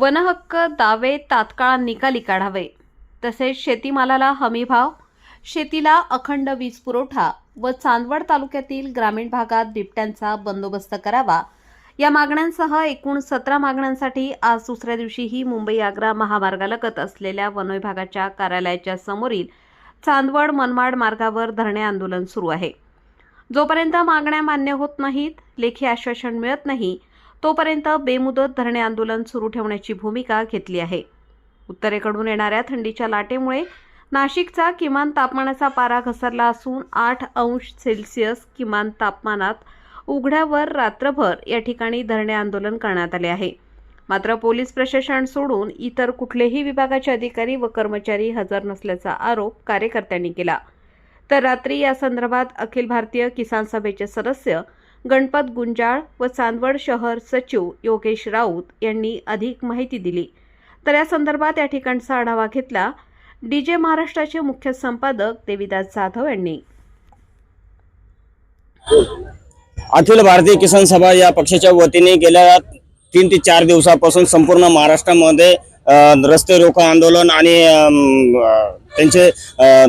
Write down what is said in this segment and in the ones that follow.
वनहक्क दावे तात्काळ निकाली काढावे. तसेच शेतीमालाला हमीभाव शेतीला अखंड वीज पुरवठा व चांदवड तालुक्यातील ग्रामीण भागात बिबट्यांचा बंदोबस्त करावा. या मागण्यांसह एकूण सतरा मागण्यांसाठी आज दुसऱ्या दिवशीही मुंबई आग्रा महामार्गालगत असलेल्या वन विभागाच्या कार्यालयाच्या समोरील चांदवड मनमाड मार्गावर धरणे आंदोलन सुरू आहे. जोपर्यंत मागण्या मान्य होत नाहीत लेखी आश्वासन मिळत नाही तोपर्यंत बेमुदत धरणे आंदोलन सुरू ठेवण्याची भूमिका घेतली आहे. उत्तरेकडून येणाऱ्या थंडीच्या लाटेमुळे नाशिकचा किमान तापमानाचा पारा घसरला असून आठ अंश सेल्सिअस किमान तापमानात उघड्यावर रात्रभर या ठिकाणी धरणे आंदोलन करण्यात आले आहे. मात्र पोलीस प्रशासन सोडून इतर कुठलेही विभागाचे अधिकारी व कर्मचारी हजर नसल्याचा आरोप कार्यकर्त्यांनी केला. तर रात्री या संदर्भात अखिल भारतीय किसान सभेचे सदस्य गणपत गुंजाळ व चांदवड शहर सचिव योगेश राऊत यांनी अधिक माहिती दिली. तर या संदर्भात या ठिकाणचा आढावा घेतला डीजे महाराष्ट्राचे मुख्य संपादक देविदास जाधव यांनी. अखिल भारतीय किसान सभा या पक्षाच्या वतीने गेल्या तीन ते चार दिवसापासून संपूर्ण महाराष्ट्रामध्ये रस्ते रोको आंदोलन आणि त्यांचे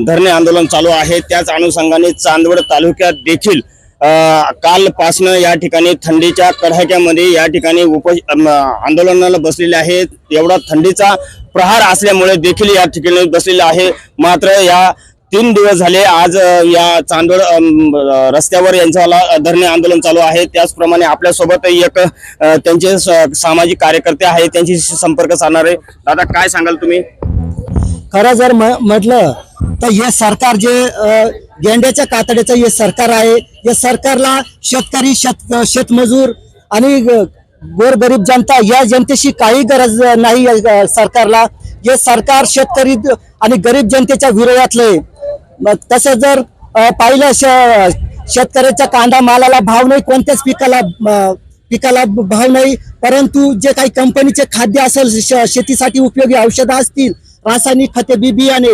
धरणे आंदोलन चालू आहे. त्याच अनुषंगाने चांदवड तालुक्यात देखील कालपासनं या ठिकाणी थंडीच्या कडाक्यामध्ये या ठिकाणी उप आंदोलनाला बसलेले आहेत. एवढा थंडीचा प्रहार असल्यामुळे देखील या ठिकाणी बसलेले आहे. मात्र या तीन दिवस झाले आज या चांदोड रस्त्यावर यांचा धरणे आंदोलन चालू आहे. त्याचप्रमाणे आपल्यासोबत एक त्यांचे सामाजिक कार्यकर्ते आहेत. त्यांच्याशी संपर्क साधणारे. दादा काय सांगाल तुम्ही? खरं जर म्हटलं तर हे सरकार जे गेंड्याच्या कातड्याचं हे सरकार आहे या सरकारला शेतकरी शेत शेतमजूर आणि गोरगरीब जनता या जनतेशी काही गरज नाही या सरकारला. हे सरकार शेतकरी आणि गरीब जनतेच्या विरोधातलं आहे. तसं जर पाहिलं श- शेतकऱ्याच्या कांदा मालाला भाव नाही कोणत्याच पिकाला पिकाला भाव नाही परंतु जे काही कंपनीचे खाद्य असेल श- शेतीसाठी उपयोगी औषधं असतील रासायनिक खते बी बियाणे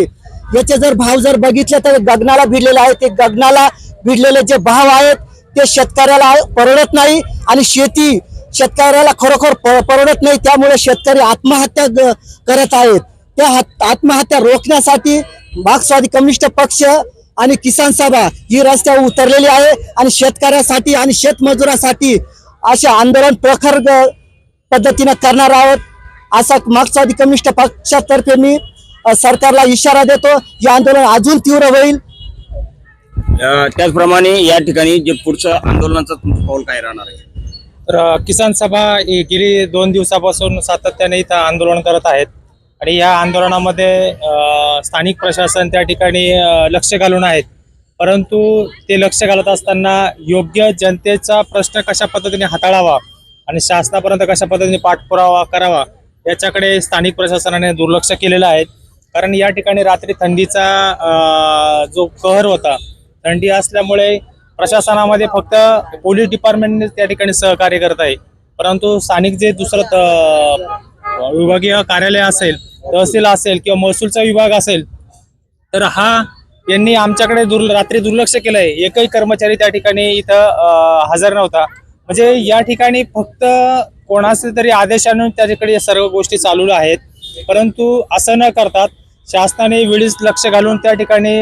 याचे जर भाव जर बघितले तर गगनाला भिडलेले आहे. ते गगनाला भिडलेले जे भाव आहेत ते शेतकऱ्याला परवडत नाही आणि शेती शेतकऱ्याला खरोखर परवडत नाही. त्यामुळे शेतकरी आत्महत्या करत आहेत. त्या आत्महत्या रोखण्यासाठी मार्क्सवादी कम्युनिस्ट पक्ष आणि किसान सभा ही रस्त्यावर उतरलेली आहे आणि शेतकऱ्यासाठी आणि शेतमजुरासाठी असे आंदोलन प्रखर पद्धतीने पद्धतीनं करणार आहोत. असा मार्क्सवादी कम्युनिस्ट पक्षातर्फे मी सरकारला इशारा देतो. हे आंदोलन अजून तीव्र होईल. त्याचप्रमाणे या ठिकाणी जे पुढचं आंदोलनाचं तुमचं पाऊल काय राहणार आहे? तर किसान सभा गेली दोन दिवसापासून सातत्याने इथं आंदोलन करत आहेत. आणि या आंदोलनामध्ये स्थानिक प्रशासन त्या ठिकाणी लक्ष घालून आहेत. परंतु ते लक्ष घालत असताना योग्य जनतेचा प्रश्न कशा पद्धतीने हाताळावा आणि शासनापर्यंत कशा पद्धतीने पाठपुरावा करावा याच्याकडे स्थानिक प्रशासनाने दुर्लक्ष केलेलं आहे. कारण या ठिकाणी रात्री थंडीचा जो कहर होता थंडी असल्यामुळे प्रशासनामध्ये फक्त पोलीस डिपार्टमेंटने त्या ठिकाणी सहकार्य करत आहे. परंतु स्थानिक जे दुसरं विभागीय कार्यालय असेल तहसील असेल किंवा महसूलचा विभाग असेल तर हा यांनी आमच्याकडे दुर् रात्री दुर्लक्ष केलंय. एकही कर्मचारी त्या ठिकाणी इथं हजर नव्हता. म्हणजे या ठिकाणी फक्त कोणाचे तरी आदेशाने त्याच्याकडे ठिकाणी सर्व गोष्टी चालू आहेत. परंतु असं न करतात शासनाने वेळीच लक्ष घालून त्या ठिकाणी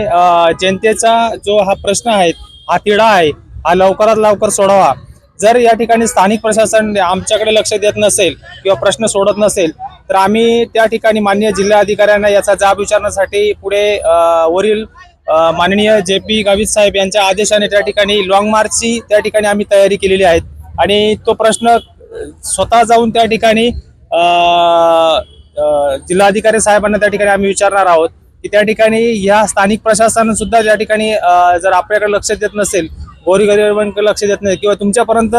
जनतेचा जो हा प्रश्न आहे हा तिढा आहे हा लवकरात लवकर सोडावा. जर या ठिकाणी स्थानिक प्रशासन आमच्याकडे लक्ष देत नसेल किंवा प्रश्न सोडत नसेल तर आम्ही त्या ठिकाणी माननीय जिल्हाधिकाऱ्यांना याचा जाब विचारण्यासाठी पुढे वरील माननीय जे पी गावित साहेब यांच्या आदेशाने त्या ठिकाणी लॉंग मार्चची त्या ठिकाणी आम्ही तयारी केलेली आहे. आणि तो प्रश्न स्वतः जाऊन त्या ठिकाणी जिल्हाधिकारी साहेबांना त्या ठिकाणी आम्ही विचारणार आहोत की त्या ठिकाणी ह्या स्थानिक प्रशासन सुद्धा त्या ठिकाणी जर आपल्याकडे लक्ष देत नसेल गोरगरिबांकडे लक्ष देत नाही किंवा तुमच्यापर्यंत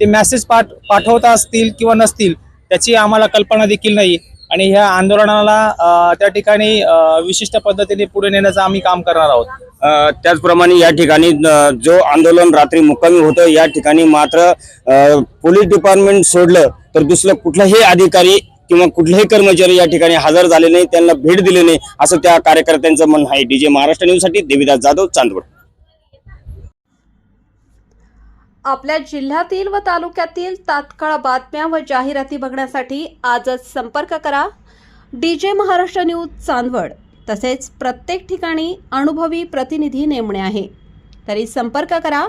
ते मेसेज पाठ पाठवता असतील किंवा नसतील त्याची आम्हाला कल्पना देखील नाही. आणि ह्या आंदोलनाला त्या ठिकाणी विशिष्ट पद्धतीने पुढे नेण्याचं आम्ही काम करणार आहोत. त्याचप्रमाणे या ठिकाणी जो आंदोलन रात्री मुक्कामी होतं या ठिकाणी मात्र पोलीस डिपार्टमेंट सोडलं तर दुसरं कुठलाही अधिकारी किंवा कुठलेही कर्मचारी या ठिकाणी हजर झाले नाही त्यांना भेट दिली नाही असं त्या कार्यकर्त्यांचं म्हणणं आहे. डीजे महाराष्ट्र न्यूजसाठी देविदास जाधव चांदवड. आपल्या जिल्ह्यातील व तालुक्यातील तात्काळ बातम्या व जाहिराती बघण्यासाठी आजच संपर्क करा. D J Maharashtra news Chandwad. तसेच प्रत्येक ठिकाणी अनुभवी प्रतिनिधी नेमणे आहे. तरी संपर्क करा.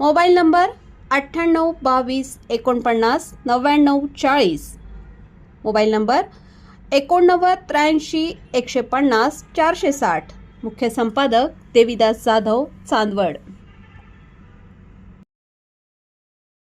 मोबाईल नंबर अठ्ठ्याण्णव बावीस एकोणपन्नास नव्याण्णव चाळीस. मोबाईल नंबर एकोणनव्वद त्र्याऐंशी एकशे पन्नास चारशे साठ. मुख्य संपादक देविदास जाधव चांदवड.